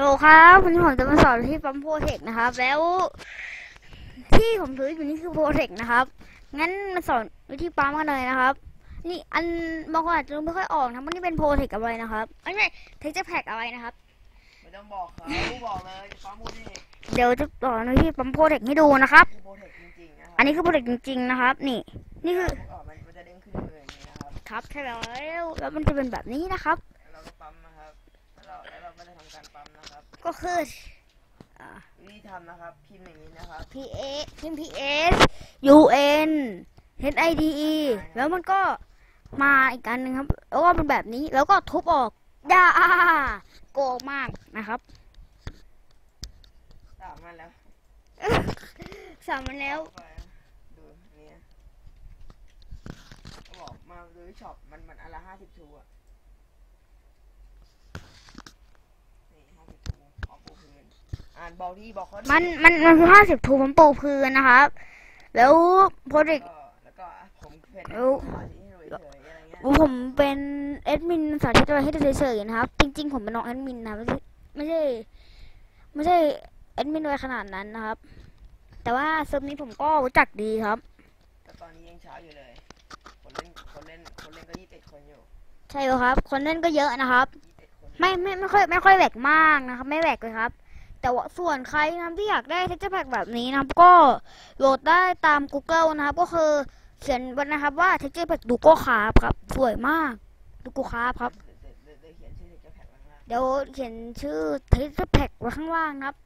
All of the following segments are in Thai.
ฮัลโหลครับวันนี้ผมจะมาสอนที่ปั๊มโพเทคนะครับ แล้ว ที่ผมถืออยู่นี่คือโพเทคนะครับ งั้นมาสอนวิธีปั๊มกันเลยนะครับ นี่อันบางคนอาจจะไม่ค่อยออกนะว่านี่เป็นโพเทคอะไรนะครับไม่ใช่เทคเจอร์แพ็กอะไรนะครับไม่ต้องบอกเขาบอกเลยปั๊มโพเทคเดี๋ยวจะสอนวิธีปั๊มโพเทคให้ดูนะครับคือโพเทคจริงๆนะครับอันนี้คือโพเทคจริงๆนะครับ นี่ นี่คือพวกออกมันมันจะเด้งขึ้นมืออย่างนี้นะครับครับใช่แล้วแล้วมันจะเป็นแบบนี้นะครับ นะครับก็คือวิธีทำนะครับพิมพ์อย่างนี้นะครับ P A พิมพ์ P S U N H I D E แล้วมันก็มาอีกอันหนึ่งครับ แล้วก็เป็นแบบนี้ แล้วก็ทุบออกยาโกงมากนะครับ สามมันแล้วสามมันแล้ว ไปดูนี่นะเขาบอกมาดูที่ช็อปมันมันอันละห้าสิบทูอะนี่ห้าสิบทูขอปูพื้นอ่านบอกที่บอกเขาดิมันมันมันคือห้าสิบทูมันปูพื้นนะครับ แล้วโปรเจกก็แล้วก็ผมเป็นเอ้าสาธิตให้ดูเฉยๆอะไรเงี้ยผมเป็นแอดมินสาธิตอะไรให้ดูเฉยๆนะครับ จริง ๆ ผมเป็นน้องแอดมินนะไม่ใช่ไม่ใช่ไม่ใช่แอดมินอะไรขนาดนั้นนะครับ แต่ว่าเซิร์ฟนี้ผมก็รู้จักดีครับ แต่ตอนนี้ยังเช้าอยู่เลย คนเล่นคนเล่นคนเล่นก็ยี่สิบเอ็ดคนอยู่ใช่ครับ คนเล่นก็เยอะนะครับ ยี่สิบเอ็ดคนไม่ไม่ไม่ค่อยไม่ค่อยแหวกมากนะครับ ไม่แหวกเลยครับ แต่ว่าส่วนใครนะครับที่อยากได้เท็กเจอร์แพ็กแบบนี้นะครับก็โหลดได้ตาม Google นะครับ ก็คือเขียนไว้นะครับว่าเท็กเจอร์แพ็กดูโก้คาร์ครับ สวยมากดูโก้คาร์ครับเดี๋ยวเดี๋ยวเดี๋ยวเดี๋ยวเขียนชื่อเด็กจะแพ็คไว้ข้างล่างเดี๋ยวเขียนชื่อเท็กเจอร์แพ็กไว้ข้างล่างนะครับ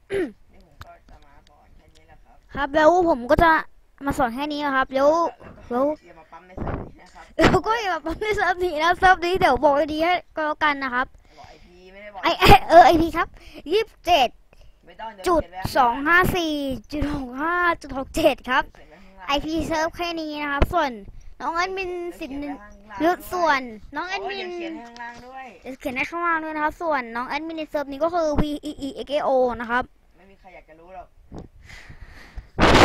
นี่ผมก็จะมาสอนแค่นี้แหละครับครับแล้วผมก็จะมาสอนแค่นี้นะครับแล้วแล้วแล้วก็อย่ามาปั๊มในเซิร์ฟนี้นะครับแล้วก็อย่าแบบในเซิร์ฟนี้นะเซิร์ฟนี้เดี๋ยวบอกให้ดีให้ก็แล้วกันนะครับบอกไอพีไม่ได้บอกไอไอเออไอพีครับยี่สิบเจ็ดไม่ต้องเยว จุดเขียนไว้สองห้าสี่จุดหกห้าจุดหกเจ็ดครับเขียนไว้ข้างล่างไอพีเซิร์ฟแค่นี้นะครับ ส่วนน้องแอดมินสิบหนึ่งเดี๋ยวหรือส่วนน้องแอดโอ้ยมินเดี๋ยวเขียนให้ข้างล่างด้วยเดี๋ยวเขียนให้ข้างล่างด้วยนะครับ ส่วนน้องแอดมินในเซิร์ฟนี้ก็คือ V E E X A O นะครับไม่มีใครอยากจะรู้หรอก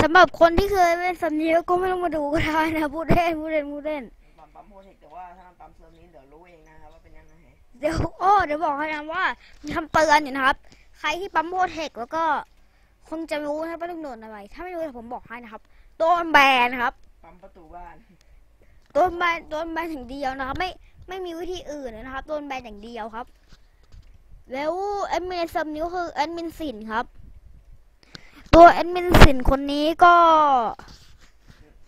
สำหรับคนที่เคยเล่นเซิร์ฟนี้ก็ไม่ต้องมาดูก็ได้นะพูดเล่นพูดเล่นพูดเล่นปั๊มปั๊มโปรเทคแต่ว่าถ้ามันปั๊มเซิร์ฟนี้เดี๋ยวรู้เองนะครับว่าเป็นยังไงเดี๋ยวโอ้เดี๋ยวบอกให้นะว่ามีคำเตือนอยู่นะครับ ใครที่ปั๊มโพเทคแล้วก็คงจะรู้นะครับว่าต้องโดนอะไร ถ้าไม่รู้เดี๋ยวผมบอกให้นะครับ โดนแบนนะครับ ปั๊มประตูบ้าน โดนแบนโดนแบนอย่างเดียวนะครับ ไม่ไม่มีวิธีอื่นเลยนะครับ โดนแบนอย่างเดียวครับ แล้วแอดมินเซิร์ฟนี้ก็คือแอดมินสินครับ ตัวแอดมินสินคนนี้ก็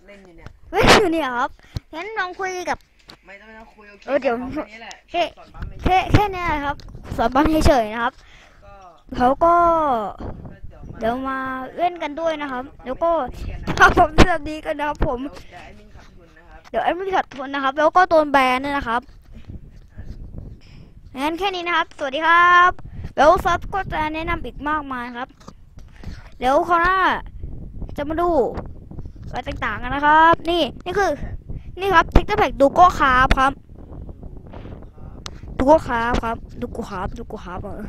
เล่นอยู่เนี่ยไม่อยู่เนี่ยครับงั้นลองคุยกับไม่ต้องไม่ต้องคุยโอเคเออเดี๋ยวปั๊มแค่นี้แหละแค่สอนปั๊มไม่แค่แค่เนี้ครับ สอนบ้านเฉยๆนะครับก็ เขาก็เดี๋ยวมาเล่นกันด้วยนะครับแล้วก็เดี๋ยวถ้าผมเลือกดีกันนะครับ ผมเดี๋ยวไอ้มิขับทุนนะครับเดี๋ยวแอดมินขัดทนนะครับ แล้วก็โดนแบนด้วยนะครับงั้นแค่นี้นะครับ สวัสดีครับ แล้วซับก็จะแนะนำอีกมากมายครับ เดี๋ยวคราวหน้าจะมาดูอะไรต่างๆกันนะครับ นี่นี่คือ นี่ครับเทคเจอร์แพ็กดูโก้คาร์ครับดูโก้คาร์ครับดูโก้คาร์ดูโก้คาร์เออ